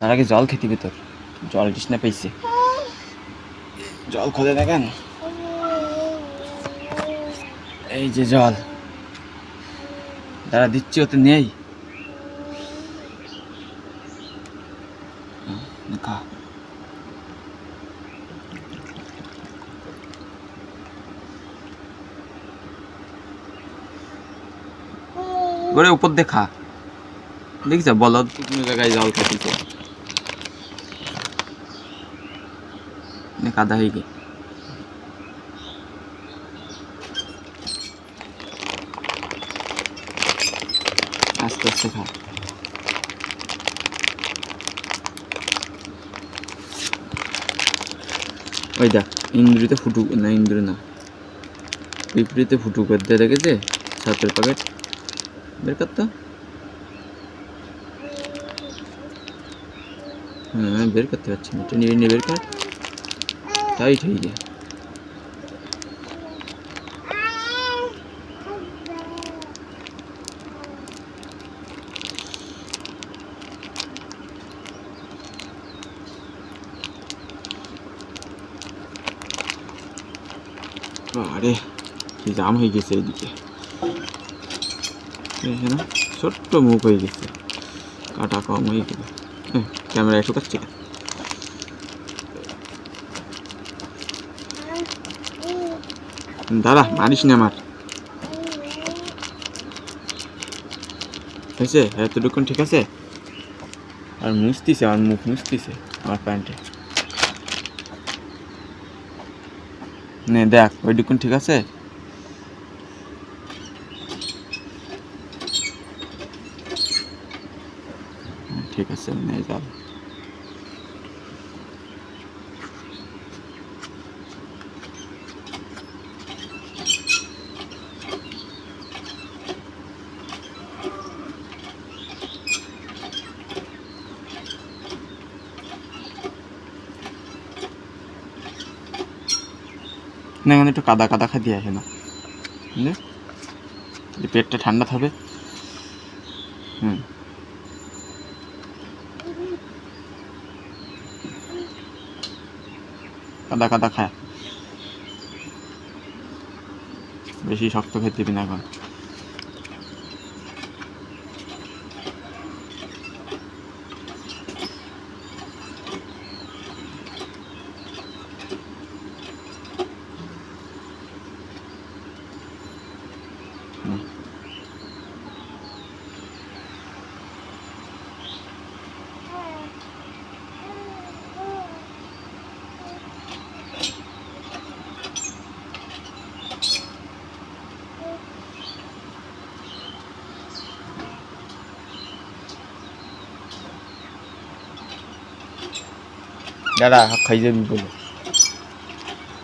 তার আগে জল খেতে হবে তোর। জল তৃষ্ণা পেয়েছে। জল খোলে দেখেন। এই যে জল। যারা দিচ্ছি, ওতে নেই। খা। উপর দেখা দেখিস বলদ জায়গায় জল খাটিছে নে কাদা হয়ে গে আস্তে ওই দেখ, ইন্দ্রিতে ফুটু না ইন্দ্র না। পিঁপড়িতে ফুটু করে দিয়ে রেখেছে ছাত্রের প্যাকেট বের কর তো। হ্যাঁ বের করতে পারছি না। টেনে নিয়ে বের কর। তাই ঠিক আছে আরে কি জাম হয়ে গেছে এইদিকে দেখে না ছোট্ট মুখ হয়ে গেছে কাটা দাদা মারিস না আমার। হয়েছে? এতটুকুন ঠিক আছে? আর মুছতিছে আমার মুখ মুছতিছে আমার প্যান্টে। নে দেখ ওইটুকুন ঠিক আছে? ঠিক আছে নিয়ে যাও না এখানে একটু কাদা কাদা খা দিয়ে আসে না। পেটটা ঠান্ডা থাকবে। হুম। কাদা কাদা খায়। বেশি শক্ত খেতে দিবি না এখন। দাদা খাই যাবি বলে।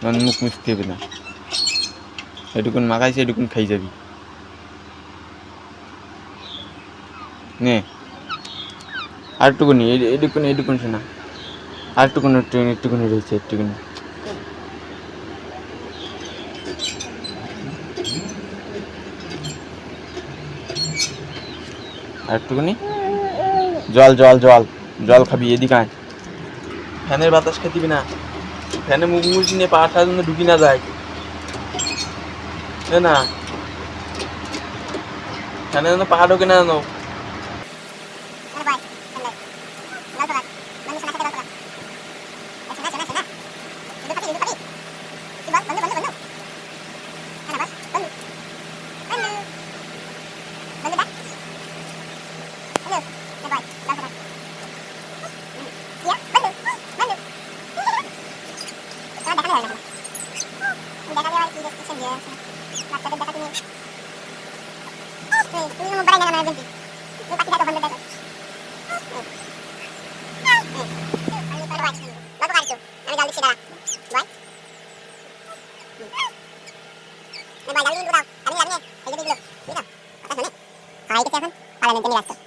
আমার মুখ মুছতে হবে না। এটুকুন মাখাইছে এটুকুন খাই যাবি নে। আর একটুকুনি এই- এইটুকুনি এইটুকুন শোনা। আর একটুকুনি একটু একটুকুনি রয়েছে একটুকুনি আর একটুকুনি জল জল জল। জল খাবি, এদিকে আয়। ফ্যানের বাতাস খেতে দিবি না। ফ্যানে মুখ মুখ নিয়ে পাটা যেন ঢুকি না যায়। এ না? ফ্যানে যেন পা ঢোকে না যেন এখন পালানো জন্য রাস্তা